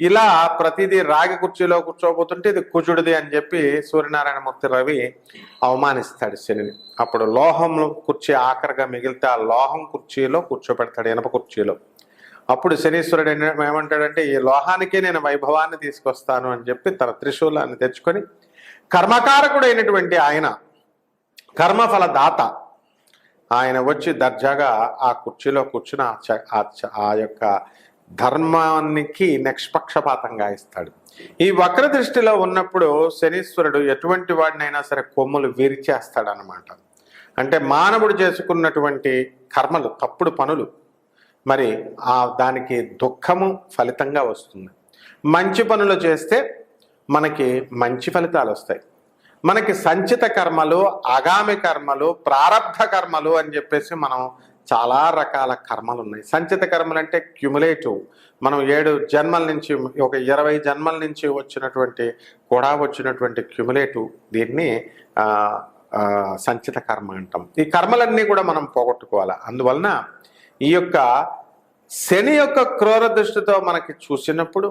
ఇలా ప్రతిదీ రాగి కుర్చీలో కూర్చోబోతుంటే ఇది కుజుడిది అని చెప్పి సూర్యనారాయణమూర్తి రవి అవమానిస్తాడు శనిని. అప్పుడు లోహం కుర్చీ ఆఖరిగా మిగిలితే ఆ లోహం కుర్చీలో కూర్చోబెడతాడు ఇనప కుర్చీలో. అప్పుడు శనీశ్వరుడు ఏమంటాడంటే ఈ లోహానికే నేను వైభవాన్ని తీసుకొస్తాను అని చెప్పి తన త్రిశూలాన్ని తెచ్చుకొని కర్మకారకుడైనటువంటి ఆయన కర్మఫల దాత ఆయన వచ్చి దర్జాగా ఆ కుర్చీలో కూర్చుని ఆ ఆ యొక్క ధర్మానికి నిష్పక్షపాతంగా ఇస్తాడు. ఈ వక్ర దృష్టిలో ఉన్నప్పుడు శనీశ్వరుడు ఎటువంటి వాడినైనా సరే కొమ్ములు విరిచేస్తాడనమాట అంటే మానవుడు చేసుకున్నటువంటి కర్మలు తప్పుడు పనులు మరి ఆ దానికి దుఃఖము ఫలితంగా వస్తుంది. మంచి పనులు చేస్తే మనకి మంచి ఫలితాలు వస్తాయి. మనకి సంచిత కర్మలు ఆగామి కర్మలు ప్రారంధ కర్మలు అని చెప్పేసి మనం చాలా రకాల కర్మలు ఉన్నాయి. సంచిత కర్మలు అంటే క్యుములేటివ్ మనం ఏడు జన్మల నుంచి ఒక ఇరవై జన్మల నుంచి వచ్చినటువంటి కూడా వచ్చినటువంటి క్యుములేటివ్ దీన్ని సంచిత కర్మ అంటాం. ఈ కర్మలన్నీ కూడా మనం పోగొట్టుకోవాలి. అందువలన ఈ యొక్క శని యొక్క క్రూర దృష్టితో మనకి చూసినప్పుడు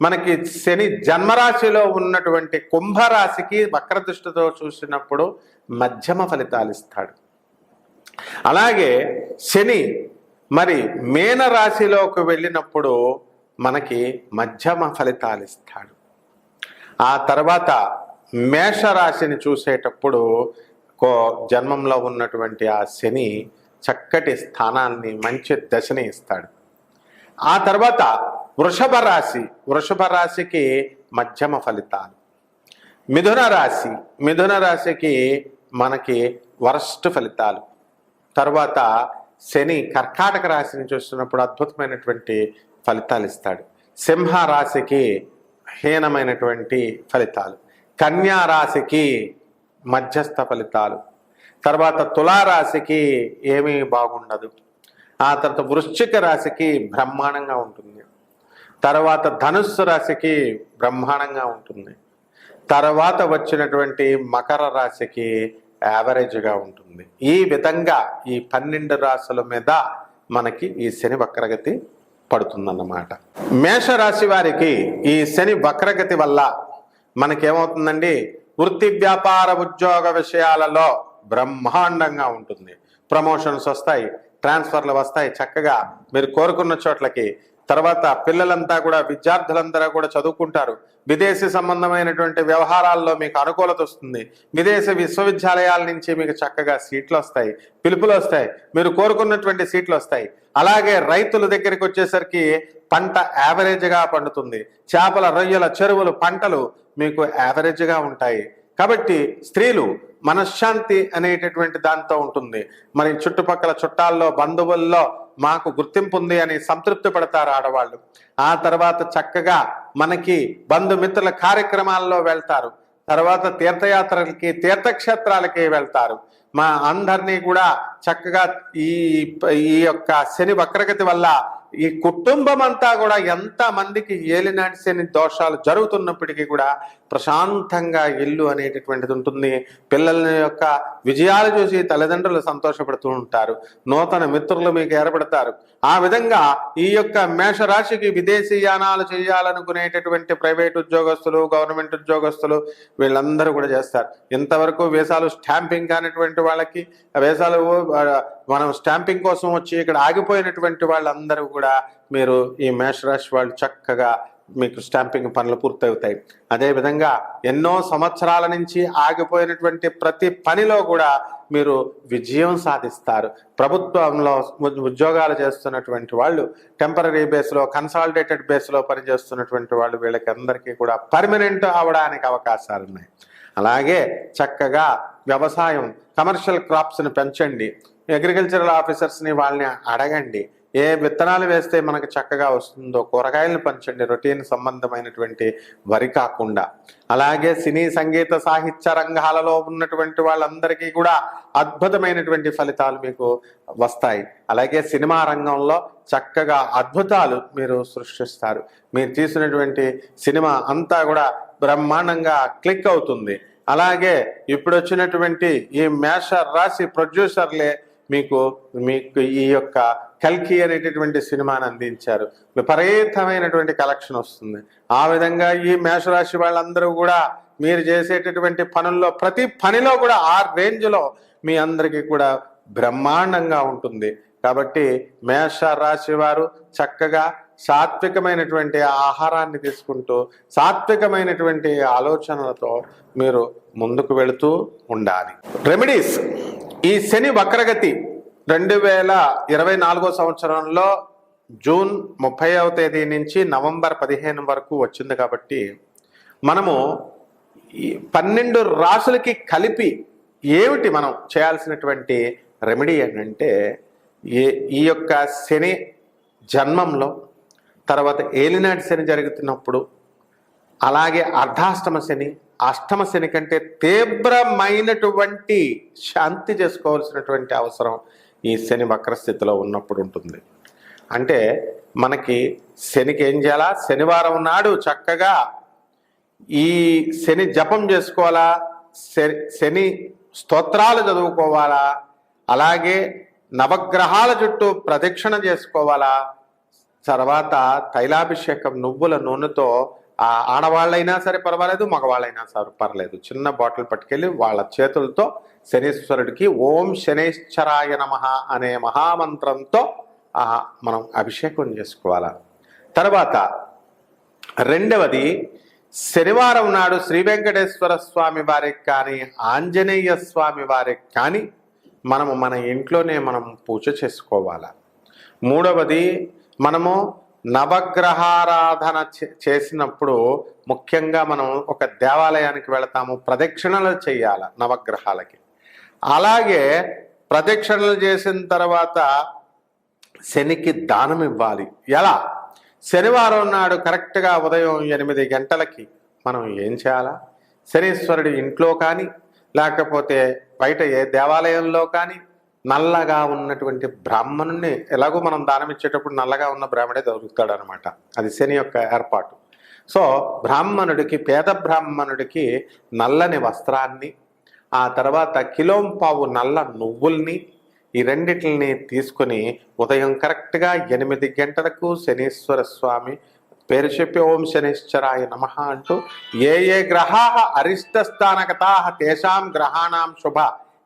మనకి శని జన్మరాశిలో ఉన్నటువంటి కుంభరాశికి వక్రదృష్టితో చూసినప్పుడు మధ్యమ ఫలితాలు ఇస్తాడు. అలాగే శని మరి మేన రాశిలోకి వెళ్ళినప్పుడు మనకి మధ్యమ ఫలితాలు ఇస్తాడు. ఆ తర్వాత మేషరాశిని చూసేటప్పుడు కో జన్మంలో ఉన్నటువంటి ఆ శని చక్కటి స్థానాన్ని మంచి దశని ఇస్తాడు. ఆ తర్వాత వృషభ రాశి వృషభ రాశికి మధ్యమ ఫలితాలు. మిథున రాశి మిథున రాశికి మనకి వరస్ట్ ఫలితాలు. తర్వాత శని కర్కాటక రాశిని చూస్తున్నప్పుడు అద్భుతమైనటువంటి ఫలితాలు ఇస్తాడు. సింహ రాశికి హీనమైనటువంటి ఫలితాలు. కన్యా రాశికి మధ్యస్థ ఫలితాలు. తర్వాత తులారాశికి ఏమీ బాగుండదు. ఆ తర్వాత వృశ్చిక రాశికి బ్రహ్మాండంగా ఉంటుంది. తర్వాత ధనుస్సు రాశికి బ్రహ్మాండంగా ఉంటుంది. తర్వాత వచ్చినటువంటి మకర రాశికి యావరేజ్గా ఉంటుంది. ఈ విధంగా ఈ పన్నెండు రాశుల మీద మనకి ఈ శని వక్రగతి పడుతుందన్నమాట. మేషరాశి వారికి ఈ శని వక్రగతి వల్ల మనకేమవుతుందండి? వృత్తి వ్యాపార ఉద్యోగ విషయాలలో బ్రహ్మాండంగా ఉంటుంది. ప్రమోషన్స్ వస్తాయి ట్రాన్స్ఫర్లు వస్తాయి. చక్కగా మీరు కోరుకున్న చోట్లకి తర్వాత పిల్లలంతా కూడా విద్యార్థులందరూ కూడా చదువుకుంటారు. విదేశీ సంబంధమైనటువంటి వ్యవహారాల్లో మీకు అనుకూలత వస్తుంది. విదేశీ విశ్వవిద్యాలయాల నుంచి మీకు చక్కగా సీట్లు వస్తాయి పిలుపులు వస్తాయి మీరు కోరుకున్నటువంటి సీట్లు వస్తాయి. అలాగే రైతుల దగ్గరికి వచ్చేసరికి పంట యావరేజ్గా పండుతుంది. చేపల రొయ్యల చెరువులు పంటలు మీకు యావరేజ్గా ఉంటాయి. కాబట్టి స్త్రీలు మనశ్శాంతి అనేటటువంటి దాంతో ఉంటుంది. మరి చుట్టుపక్కల చుట్టాల్లో బంధువుల్లో మాకు గుర్తింపు ఉంది అని సంతృప్తి పడతారు ఆడవాళ్ళు. ఆ తర్వాత చక్కగా మనకి బంధుమిత్రుల కార్యక్రమాల్లో వెళ్తారు. తర్వాత తీర్థయాత్రలకి తీర్థక్షేత్రాలకి వెళ్తారు. మా అందరినీ కూడా చక్కగా ఈ ఈ యొక్క శని వక్రగతి వల్ల ఈ కుటుంబం అంతా కూడా ఎంత మందికి ఏలినాడిసేని దోషాలు జరుగుతున్నప్పటికీ కూడా ప్రశాంతంగా ఇల్లు అనేటటువంటిది ఉంటుంది. పిల్లల యొక్క విజయాలు చూసి తల్లిదండ్రులు సంతోషపడుతూ ఉంటారు. నూతన మిత్రులు మీకు ఏర్పడతారు. ఆ విధంగా ఈ యొక్క మేషరాశికి విదేశీ యానాలు చేయాలనుకునేటటువంటి ప్రైవేట్ ఉద్యోగస్తులు గవర్నమెంట్ ఉద్యోగస్తులు వీళ్ళందరూ కూడా చేస్తారు. ఇంతవరకు వేసాలు స్టాంపింగ్ కానిటువంటి వాళ్ళకి వేసాలు మనం స్టాంపింగ్ కోసం వచ్చి ఇక్కడ ఆగిపోయినటువంటి వాళ్ళందరూ కూడా మీరు ఈ మేషరాశి వాళ్ళు చక్కగా మీకు స్టాంపింగ్ పనులు పూర్తవుతాయి. అదేవిధంగా ఎన్నో సంవత్సరాల నుంచి ఆగిపోయినటువంటి ప్రతి పనిలో కూడా మీరు విజయం సాధిస్తారు. ప్రభుత్వంలో ఉ- ఉద్యోగాలు చేస్తున్నటువంటి వాళ్ళు టెంపరీ బేస్లో కన్సాలిడేటెడ్ బేస్లో పనిచేస్తున్నటువంటి వాళ్ళు వీళ్ళకి అందరికీ కూడా పర్మనెంట్ అవడానికి అవకాశాలు ఉన్నాయి. అలాగే చక్కగా వ్యవసాయం కమర్షియల్ క్రాప్స్ని పెంచండి. అగ్రికల్చరల్ ఆఫీసర్స్ని వాళ్ళని అడగండి. ఏ విత్తనాలు వేస్తే మనకు చక్కగా వస్తుందో కూరగాయలను పంచండి రొటీన్ సంబంధమైనటువంటి వరి కాకుండా. అలాగే సినీ సంగీత సాహిత్య రంగాలలో ఉన్నటువంటి వాళ్ళందరికీ కూడా అద్భుతమైనటువంటి ఫలితాలు మీకు వస్తాయి. అలాగే సినిమా రంగంలో చక్కగా అద్భుతాలు మీరు సృష్టిస్తారు. మీరు తీసినటువంటి సినిమా అంతా కూడా బ్రహ్మాండంగా క్లిక్ అవుతుంది. అలాగే ఇప్పుడు వచ్చినటువంటి ఈ మేష రాశి ప్రొడ్యూసర్లే మీకు మీకు ఈ యొక్క కల్కి అనేటటువంటి సినిమాని అందించారు. విపరీతమైనటువంటి కలెక్షన్ వస్తుంది. ఆ విధంగా ఈ మేషరాశి వాళ్ళందరూ కూడా మీరు చేసేటటువంటి పనుల్లో ప్రతి పనిలో కూడా ఆ రేంజ్లో మీ అందరికీ కూడా బ్రహ్మాండంగా ఉంటుంది. కాబట్టి మేష రాశి వారు చక్కగా సాత్వికమైనటువంటి ఆహారాన్ని తీసుకుంటూ సాత్వికమైనటువంటి ఆలోచనలతో మీరు ముందుకు వెళుతూ ఉండాలి. రెమెడీస్. ఈ శని వక్రగతి రెండు వేల ఇరవై నాలుగో సంవత్సరంలో జూన్ ముప్పైవ తేదీ నుంచి నవంబర్ పదిహేను వరకు వచ్చింది కాబట్టి మనము పన్నెండు రాసులకి కలిపి ఏమిటి మనం చేయాల్సినటువంటి రెమెడీ ఏంటంటే ఈ ఈ యొక్క శని జన్మంలో తర్వాత ఏలినాటి శని జరుగుతున్నప్పుడు అలాగే అర్ధాష్టమ శని అష్టమ శని కంటే తీవ్రమైనటువంటి శాంతి చేసుకోవాల్సినటువంటి అవసరం ఈ శని వక్రస్థితిలో ఉన్నప్పుడు ఉంటుంది. అంటే మనకి శనికి ఏం చేయాలా? శనివారం నాడు చక్కగా ఈ శని జపం చేసుకోవాలా? శని శని స్తోత్రాలు చదువుకోవాలా? అలాగే నవగ్రహాల చుట్టూ ప్రదక్షిణ చేసుకోవాలా? తర్వాత తైలాభిషేకం నువ్వుల నూనెతో ఆడవాళ్ళైనా సరే పర్వాలేదు మగవాళ్ళైనా సరే పర్లేదు. చిన్న బాటిల్ పట్టుకెళ్ళి వాళ్ళ చేతులతో శనీశ్వరుడికి ఓం శనేశ్వరాయ నమ అనే మహామంత్రంతో మనం అభిషేకం చేసుకోవాలి. తర్వాత రెండవది శనివారం నాడు శ్రీ వెంకటేశ్వర స్వామి వారికి కానీ ఆంజనేయ స్వామి వారికి కానీ మనము మన ఇంట్లోనే మనం పూజ చేసుకోవాలి. మూడవది మనము నవగ్రహారాధన చే- చేసినప్పుడు ముఖ్యంగా మనం ఒక దేవాలయానికి వెళతాము ప్రదక్షిణలు చేయాల నవగ్రహాలకి. అలాగే ప్రదక్షిణలు చేసిన తర్వాత శనికి దానం ఇవ్వాలి. ఎలా? శనివారం నాడు కరెక్ట్గా ఉదయం ఎనిమిది గంటలకి మనం ఏం చేయాలా? శనీశ్వరుడి ఇంట్లో కానీ లేకపోతే బయట ఏ దేవాలయంలో కానీ నల్లగా ఉన్నటువంటి బ్రాహ్మణుని ఎలాగో మనం దానం ఇచ్చేటప్పుడు నల్లగా ఉన్న బ్రాహ్మడే దొరుకుతాడు అనమాట అది శని యొక్క ఏర్పాటు. సో బ్రాహ్మణుడికి పేద బ్రాహ్మణుడికి నల్లని వస్త్రాన్ని ఆ తర్వాత కిలోంపావు నల్ల నువ్వుల్ని ఈ రెండిటిని తీసుకొని ఉదయం కరెక్ట్గా ఎనిమిది గంటలకు శనీశ్వర స్వామి పేరు చెప్పి ఓం శనీశ్వరాయ నమ అంటూ ఏ ఏ గ్రహా అరిష్టస్థానకతా తేషాం గ్రహాణం శుభ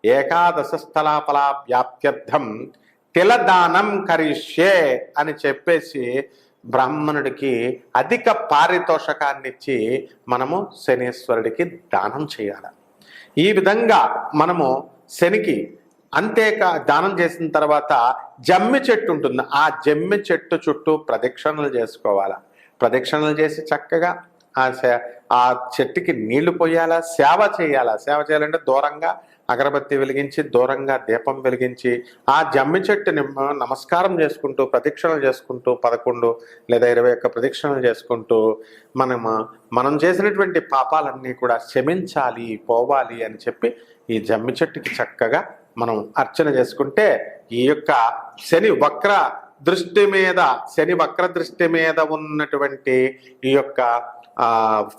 ఏకాదశ స్థలాఫలా వ్యాప్త్యర్థం తిలదానం కరిష్యే అని చెప్పేసి బ్రాహ్మణుడికి అధిక పారితోషకాన్ని ఇచ్చి మనము శనీశ్వరుడికి దానం చేయాలి. ఈ విధంగా మనము శనికి అంతేకా దానం చేసిన తర్వాత జమ్మి చెట్టు ఉంటుంది. ఆ జమ్మి చెట్టు చుట్టూ ప్రదక్షిణలు చేసుకోవాలి. ప్రదక్షిణలు చేసి చక్కగా ఆ ఆ చెట్టుకి నీళ్ళు పోయాలా సేవ చేయాలా. సేవ చేయాలంటే దూరంగా అగరబత్తి వెలిగించి దూరంగా దీపం వెలిగించి ఆ జమ్మి చెట్టుని నమస్కారం చేసుకుంటూ ప్రదక్షిణలు చేసుకుంటూ పదకొండు లేదా ఇరవై ఒక్క ప్రదక్షిణలు చేసుకుంటూ మనం మనం చేసినటువంటి పాపాలన్నీ కూడా క్షమించాలి పోవాలి అని చెప్పి ఈ జమ్మి చెట్టుకి చక్కగా మనం అర్చన చేసుకుంటే ఈ యొక్క శని వక్ర దృష్టి మీద శని వక్ర దృష్టి మీద ఉన్నటువంటి ఈ యొక్క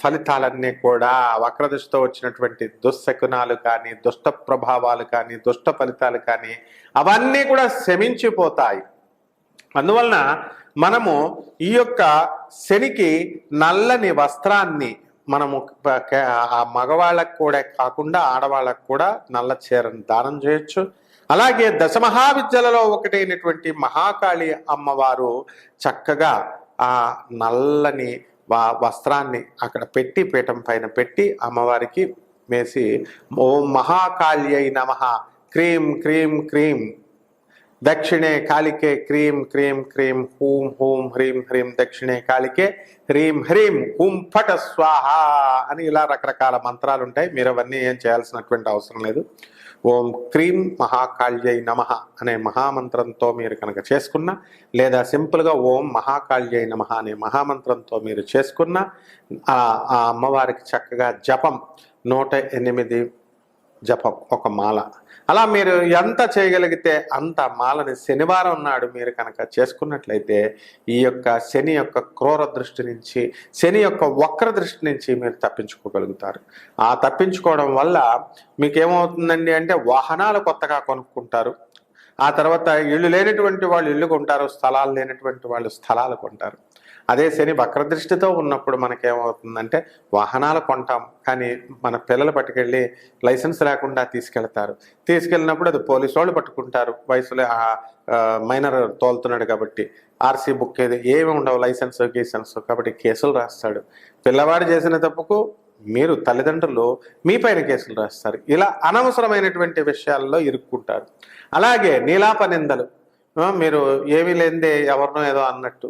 ఫలితాలన్నీ కూడా వక్ర దృష్టితో వచ్చినటువంటి దుశ్శకునాలు కానీ దుష్ట ప్రభావాలు కానీ దుష్ట ఫలితాలు కానీ అవన్నీ కూడా శమించిపోతాయి. అందువలన మనము ఈ యొక్క శనికి నల్లని వస్త్రాన్ని మనము ఆ మగవాళ్ళకు కూడా కాకుండా ఆడవాళ్ళకు కూడా నల్ల చీరను దానం చేయొచ్చు. అలాగే దశమహావిద్యలలో ఒకటైనటువంటి మహాకాళి అమ్మవారు చక్కగా ఆ నల్లని వా- వస్త్రాన్ని అక్కడ పెట్టి పీఠం పైన పెట్టి అమ్మవారికి వేసి ఓం మహాకాళ్యై నమ క్రీం క్రీం క్రీం దక్షిణే కాళికే క్రీం క్రీం క్రీం హూం హూం హ్రీం హ్రీం దక్షిణే కాళికే హ్రీం హ్రీం హుం ఫట స్వాహ అని ఇలా రకరకాల మంత్రాలు ఉంటాయి. మీరు అవన్నీ ఏం చేయాల్సినటువంటి అవసరం లేదు. ఓం క్రీం మహాకాళ్యై నమ అనే మహామంత్రంతో మీరు కనుక చేసుకున్నా లేదా సింపుల్గా ఓం మహాకాళ్యై నమ అనే మహామంత్రంతో మీరు చేసుకున్న ఆ అమ్మవారికి చక్కగా జపం నూట ఎనిమిది జపం ఒక మాల. అలా మీరు ఎంత చేయగలిగితే అంత మాలని శనివారం నాడు మీరు కనుక చేసుకున్నట్లయితే ఈ యొక్క శని యొక్క క్రూర దృష్టి నుంచి శని యొక్క వక్ర దృష్టి నుంచి మీరు తప్పించుకోగలుగుతారు. ఆ తప్పించుకోవడం వల్ల మీకు ఏమవుతుందండి అంటే వాహనాలు కొత్తగా కొనుక్కుంటారు. ఆ తర్వాత ఇల్లు లేనటువంటి వాళ్ళు ఇల్లు కొంటారు స్థలాలు లేనటువంటి వాళ్ళు స్థలాలు కొంటారు. అదే శని వక్రదృష్టితో ఉన్నప్పుడు మనకేమవుతుందంటే వాహనాలు కొంటాం కానీ మన పిల్లలు పట్టుకెళ్ళి లైసెన్స్ లేకుండా తీసుకెళ్తారు. తీసుకెళ్ళినప్పుడు అది పోలీసు వాళ్ళు పట్టుకుంటారు. వయసులో మైనర్ తోలుతున్నాడు కాబట్టి ఆర్సీ బుక్ ఏది ఏమి ఉండవు లైసెన్స్ గీసెన్స్ కాబట్టి కేసులు రాస్తాడు. పిల్లవాడు చేసిన తప్పుకు మీరు తల్లిదండ్రులు మీ పైన కేసులు రాస్తారు. ఇలా అనవసరమైనటువంటి విషయాల్లో ఇరుక్కుంటారు. అలాగే నీలాప నిందలు. మీరు ఏమీ లేనిదే ఎవరినో ఏదో అన్నట్టు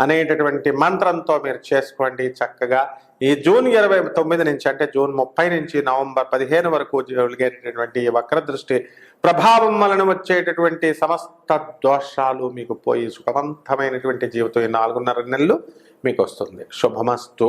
అనేటటువంటి మంత్రంతో మీరు చేసుకోండి చక్కగా. ఈ జూన్ ఇరవై తొమ్మిది నుంచి అంటే జూన్ ముప్పై నుంచి నవంబర్ పదిహేను వరకు జరిగేటటువంటి ఈ వక్ర దృష్టి ప్రభావం వలన వచ్చేటటువంటి సమస్త దోషాలు మీకు పోయి సుఖవంతమైనటువంటి జీవితం ఈ నాలుగున్నర నెలలు మీకు వస్తుంది. శుభమస్తు.